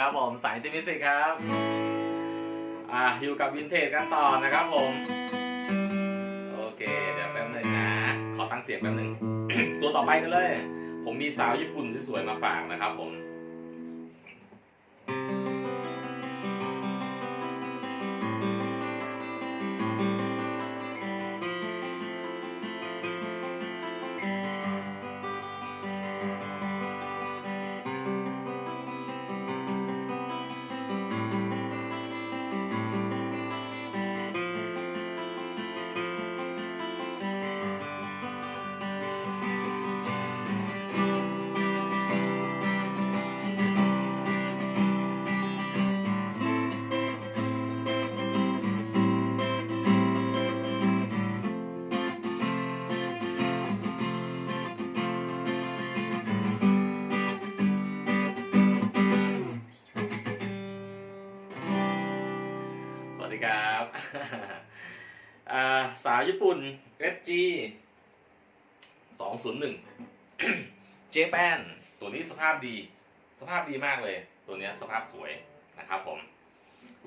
ครับผมสายติมิสิกครับอ่าอยู่กับวินเทจกันต่อนะครับผมโอเคเดี๋ยวแป๊บนึงนะขอตั้งเสียงแป๊บนึง ตัวต่อไปกันเลย ผมมีสาวญี่ปุ่นสวยๆมาฝากนะครับผม ครับสาวญี่ปุ่น FG 201 เจแปนตัวนี้สภาพดี สภาพดีมากเลย ตัวนี้สภาพสวยนะครับผม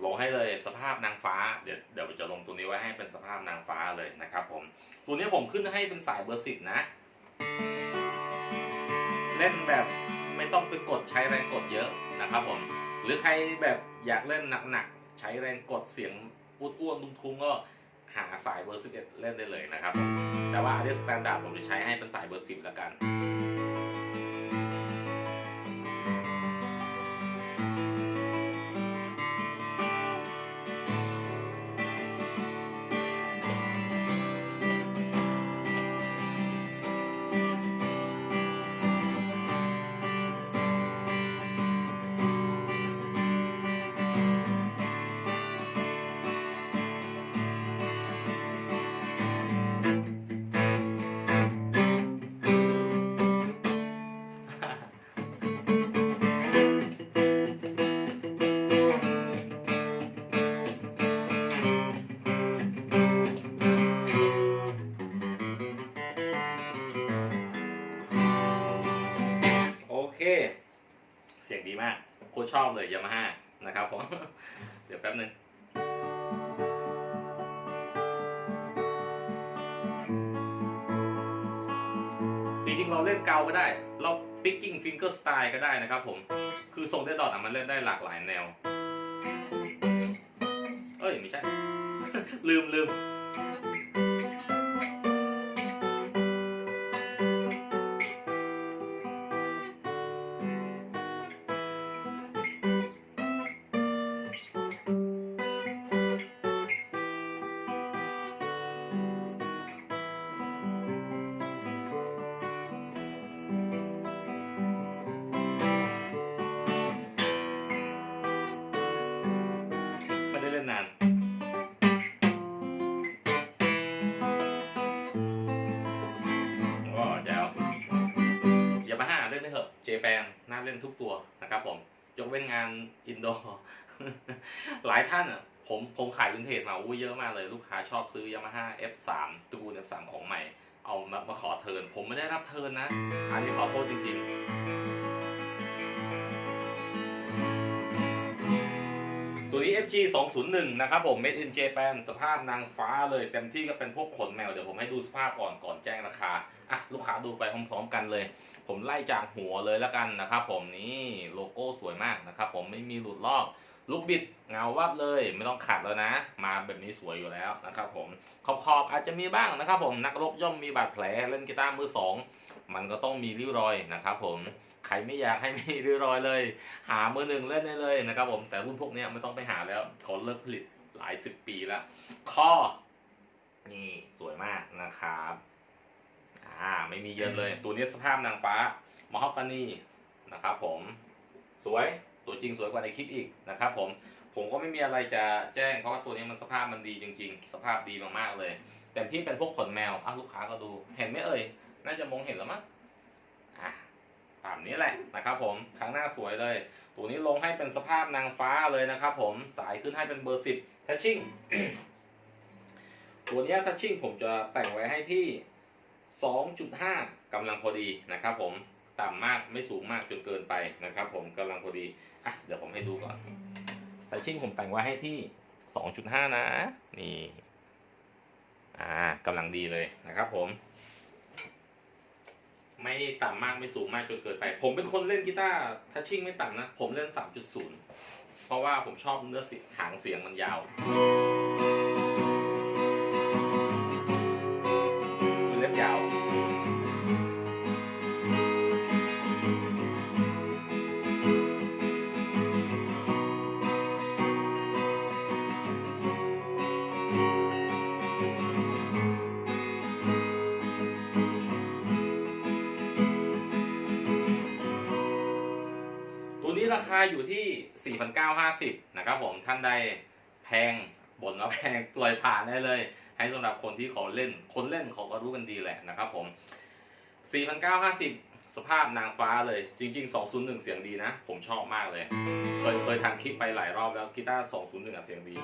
ลงให้เลยสภาพนางฟ้า เดี๋ยวเดี๋ยวจะลงตัวนี้ไว้ให้เป็นสภาพนางฟ้าเลยนะครับผม ตัวนี้ผมขึ้นให้เป็นสายเบอร์สิบนะ เล่นแบบไม่ต้องไปกดใช้แรงกดเยอะนะครับผม หรือใครแบบอยากเล่นหนักๆ ช้แรงกดเสียงอ้วนๆทุ้งๆก็หาสายเบอร์ 11 เล่นได้เลยนะครับ แต่ว่าอันนี้สแตนดาร์ดผมจะใช้ให้เป็นสายเบอร์ 10 แล้วกัน สียงดีมาก โคชอบเลยยามาฮ่านะครับผม เดี๋ยวแป๊บหนึงจริงๆเราเล่นเกาก็ได้ เรา picking finger style ก็ได้นะครับผม คือทรงเดดดอทอะมันเล่นได้หลากหลายแนว เอ้ย ไม่ใช่ ลืมลืม น่าเล่นทุกตัวนะครับผมยกเว้นงานอินโดหลายท่านอะผมผมขายวินเทจมาอู้เยอะมากเลยลูกค้าชอบซื้อยามาฮ่า F3 ตระกูล F3 ของใหม่ เอามามาขอเทิร์นผมไม่ได้รับเทิร์นนะ อันนี้ขอโทษจริงๆ ตัวนี้ FG 201 นะครับผม Made in Japan สภาพนางฟ้าเลย เต็มที่ก็เป็นพวกขนแมว เดี๋ยวผมให้ดูสภาพก่อนก่อนแจ้งราคาอะลูกค้าดูไปพร้อมๆกันเลย ผมไล่จากหัวเลยแล้วกันนะครับผมนี่โลโก้สวยมากนะครับผมไม่มีหลุดลอกลูกบิดเงาวับเลยไม่ต้องขัดแล้วนะ มาแบบนี้สวยอยู่แล้วนะครับผมขอบขอบๆอาจจะมีบ้างนะครับผมนักรบย่อมมีบาดแผลเล่นกีตาร์มือสองมันก็ต้องมีริ้วรอยนะครับผมใครไม่อยากให้มีริ้วรอยเลย หามือหนึ่งเล่นได้เลยนะครับผมแต่รุ่นพวกนี้ไม่ต้องไปหาแล้วเขาเลิกผลิตหลายสิบปีแล้วข้อนี่สวยมากนะครับ อ่าไม่มีเยอะเลย ตัวนี้สภาพนางฟ้ามอฮอกกานีนะครับผมสวยตัวจริงสวยกว่าในคลิปอีกนะครับผมผมก็ไม่มีอะไรจะแจ้งเพราะว่าตัวนี้มันสภาพมันดีจริง ๆ สภาพดีมากๆเลย แต่ที่เป็นพวกขนแมวอะลูกค้าก็ดู เห็นไหมเอ่ยน่าจะมองเห็นแล้วมั้งอะตามนี้แหละนะครับผมข้างหน้าสวยเลย ตัวนี้ลงให้เป็นสภาพนางฟ้าเลยนะครับผมสายขึ้นให้เป็นเบอร์สิบทัชชิ่งตัวเนี้ทัชชิ่งผมจะแต่งไว้ให้ที่ 2.5กำลังพอดีนะครับผมต่ำมากไม่สูงมากจนเกินไปนะครับ ผมกำลังพอดีอะเดี๋ยวผมให้ดูก่อนแต่ชิ่งผมแต่งไว้ให้ที่ 2.5 นะ นี่อ่ากำลังดีเลยนะครับผม ไม่ต่ำมากไม่สูงมากจนเกินไป ผมเป็นคนเล่นกีตาร์ทัชชิ่งไม่ต่ำนะ ผมเล่น 3.0 เพราะว่าผมชอบเนื้อเสียงหางเสียงมันยาว ราคาอยู่ที่ 4,950นะครับผมท่านใดแพงบ่นว่าแพงปล่อยผ่านได้เลย ให้สำหรับคนที่เขาเล่น คนเล่นเขาก็รู้กันดีแหละนะครับผม 4,950 สภาพนางฟ้าเลยจริง ๆ 201 เสียงดีนะ ผมชอบมากเลย เคยเคยทำคลิปไปหลายรอบแล้วกีตาร์ 201เสียงดี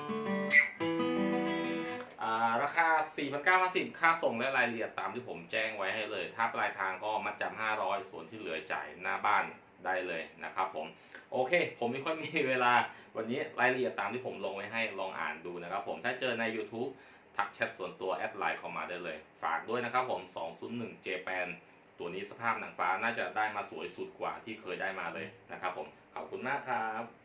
ราคา 4,950 ค่าส่งและรายละเอียดตามที่ผมแจ้งไว้ให้เลย ถ้าปลายทางก็มัดจำ500 ส่วนที่เหลือจ่ายหน้าบ้าน ได้เลยนะครับผมโอเค ผมไม่ค่อยมีเวลาวันนี้รายละเอียดตามที่ผมลงไว้ให้ลองอ่านดูนะครับผมถ้าเจอใน YouTube ทักแชทส่วนตัวแอดไลน์เข้ามาได้เลย ฝากด้วยนะครับผม 201 Japan ตัวนี้สภาพหนังฟ้าน่าจะได้มาสวยสุดกว่าที่เคยได้มาเลยนะครับผม ขอบคุณมากครับ